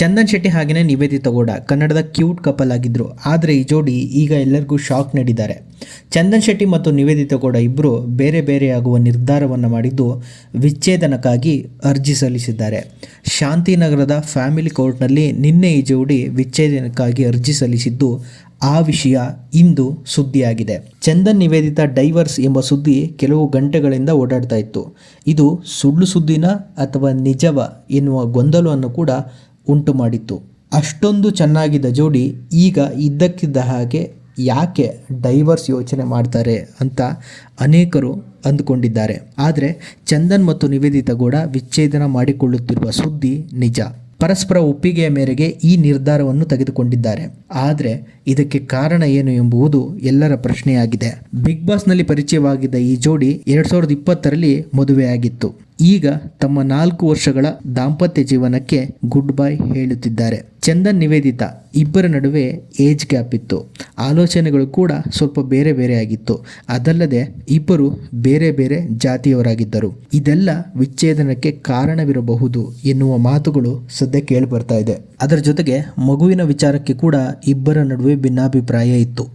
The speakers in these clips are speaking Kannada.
ಚಂದನ್ ಶೆಟ್ಟಿ ಹಾಗೆಯೇ ನಿವೇದಿತ ಗೌಡ ಕನ್ನಡದ ಕ್ಯೂಟ್ ಕಪಲ್ ಆಗಿದ್ರು. ಆದರೆ ಈ ಜೋಡಿ ಈಗ ಎಲ್ಲರಿಗೂ ಶಾಕ್ ನೀಡಿದ್ದಾರೆ. ಚಂದನ್ ಶೆಟ್ಟಿ ಮತ್ತು ನಿವೇದಿತ ಗೌಡ ಇಬ್ಬರು ಬೇರೆ ಬೇರೆಯಾಗುವ ನಿರ್ಧಾರವನ್ನು ಮಾಡಿದ್ದು ವಿಚ್ಛೇದನಕ್ಕಾಗಿ ಅರ್ಜಿ ಸಲ್ಲಿಸಿದ್ದಾರೆ. ಶಾಂತಿನಗರದ ಫ್ಯಾಮಿಲಿ ಕೋರ್ಟ್ನಲ್ಲಿ ನಿನ್ನೆ ಈ ಜೋಡಿ ವಿಚ್ಛೇದನಕ್ಕಾಗಿ ಅರ್ಜಿ ಸಲ್ಲಿಸಿದ್ದು ಆ ವಿಷಯ ಇಂದು ಸುದ್ದಿಯಾಗಿದೆ. ಚಂದನ್ ನಿವೇದಿತ ಡೈವರ್ಸ್ ಎಂಬ ಸುದ್ದಿ ಕೆಲವು ಗಂಟೆಗಳಿಂದ ಓಡಾಡ್ತಾ ಇತ್ತು. ಇದು ಸುಳ್ಳು ಸುದ್ದಿನ ಅಥವಾ ನಿಜವ ಎನ್ನುವ ಗೊಂದಲವನ್ನು ಕೂಡ ಉಂಟು ಮಾಡಿತ್ತು. ಅಷ್ಟೊಂದು ಚೆನ್ನಾಗಿದ್ದ ಜೋಡಿ ಈಗ ಇದ್ದಕ್ಕಿದ್ದ ಹಾಗೆ ಯಾಕೆ ಡೈವರ್ಸ್ ಯೋಚನೆ ಮಾಡ್ತಾರೆ ಅಂತ ಅನೇಕರು ಅಂದುಕೊಂಡಿದ್ದಾರೆ. ಆದರೆ ಚಂದನ್ ಮತ್ತು ನಿವೇದಿತ ಕೂಡ ವಿಚ್ಛೇದನ ಮಾಡಿಕೊಳ್ಳುತ್ತಿರುವ ಸುದ್ದಿ ನಿಜ. ಪರಸ್ಪರ ಒಪ್ಪಿಗೆಯ ಮೇರೆಗೆ ಈ ನಿರ್ಧಾರವನ್ನು ತೆಗೆದುಕೊಂಡಿದ್ದಾರೆ. ಆದರೆ ಇದಕ್ಕೆ ಕಾರಣ ಏನು ಎಂಬುವುದು ಎಲ್ಲರ ಪ್ರಶ್ನೆಯಾಗಿದೆ. ಬಿಗ್ ಬಾಸ್ನಲ್ಲಿ ಪರಿಚಯವಾಗಿದ್ದ ಈ ಜೋಡಿ ಎರಡ್ ಸಾವಿರದ ಇಪ್ಪತ್ತರಲ್ಲಿ ಮದುವೆಯಾಗಿತ್ತು ಈಗ ತಮ್ಮ ನಾಲ್ಕು ವರ್ಷಗಳ ದಾಂಪತ್ಯ ಜೀವನಕ್ಕೆ ಗುಡ್ ಬೈ ಹೇಳುತ್ತಿದ್ದಾರೆ. ಚಂದನ್ ನಿವೇದಿತಾ ಇಬ್ಬರ ನಡುವೆ ಏಜ್ ಗ್ಯಾಪ್ ಇತ್ತು. ಆಲೋಚನೆಗಳು ಕೂಡ ಸ್ವಲ್ಪ ಬೇರೆ ಬೇರೆ ಆಗಿತ್ತು. ಅದಲ್ಲದೆ ಇಬ್ಬರು ಬೇರೆ ಬೇರೆ ಜಾತಿಯವರಾಗಿದ್ದರು. ಇದೆಲ್ಲ ವಿಚ್ಛೇದನಕ್ಕೆ ಕಾರಣವಿರಬಹುದು ಎನ್ನುವ ಮಾತುಗಳು ಸದ್ಯ ಕೇಳಿ ಬರ್ತಾ ಇದೆ. ಅದರ ಜೊತೆಗೆ ಮಗುವಿನ ವಿಚಾರಕ್ಕೆ ಕೂಡ ಇಬ್ಬರ ನಡುವೆ ಭಿನ್ನಾಭಿಪ್ರಾಯ ಇತ್ತು.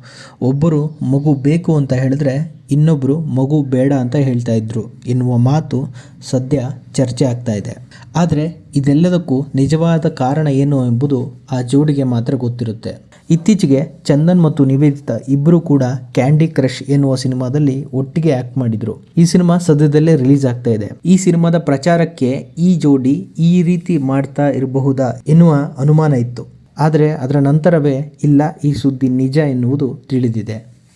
ಒಬ್ಬರು ಮಗು ಬೇಕು ಅಂತ ಹೇಳಿದ್ರೆ ಇನ್ನೊಬ್ಬರು ಮಗು ಬೇಡ ಅಂತ ಹೇಳ್ತಾ ಇದ್ರು. ಎನ್ನುವ ಮಾತು ಸದ್ಯ ಚರ್ಚೆ ಆಗ್ತಾ ಇದೆ. ಆದರೆ ಇದೆಲ್ಲದಕ್ಕೂ ನಿಜವಾದ ಕಾರಣ ಏನು ಎಂಬುದು ಆ ಜೋಡಿಗೆ ಮಾತ್ರ ಗೊತ್ತಿರುತ್ತೆ. ಇತ್ತೀಚೆಗೆ ಚಂದನ್ ಮತ್ತು ನಿವೇದಿತಾ ಇಬ್ಬರು ಕೂಡ ಕ್ಯಾಂಡಿ ಕ್ರಶ್ ಎನ್ನುವ ಸಿನಿಮಾದಲ್ಲಿ ಒಟ್ಟಿಗೆ ಆಕ್ಟ್ ಮಾಡಿದ್ರು. ಈ ಸಿನಿಮಾ ಸದ್ಯದಲ್ಲೇ ರಿಲೀಸ್ ಆಗ್ತಾ ಇದೆ. ಈ ಸಿನಿಮಾದ ಪ್ರಚಾರಕ್ಕೆ ಈ ಜೋಡಿ ಈ ರೀತಿ ಮಾಡ್ತಾ ಇರಬಹುದಾ ಎನ್ನುವ ಅನುಮಾನ ಇತ್ತು. ಆದರೆ ಅದರ ನಂತರವೇ ಇಲ್ಲ ಈ ಸುದ್ದಿ ನಿಜ ಎನ್ನುವುದು ತಿಳಿದಿದೆ.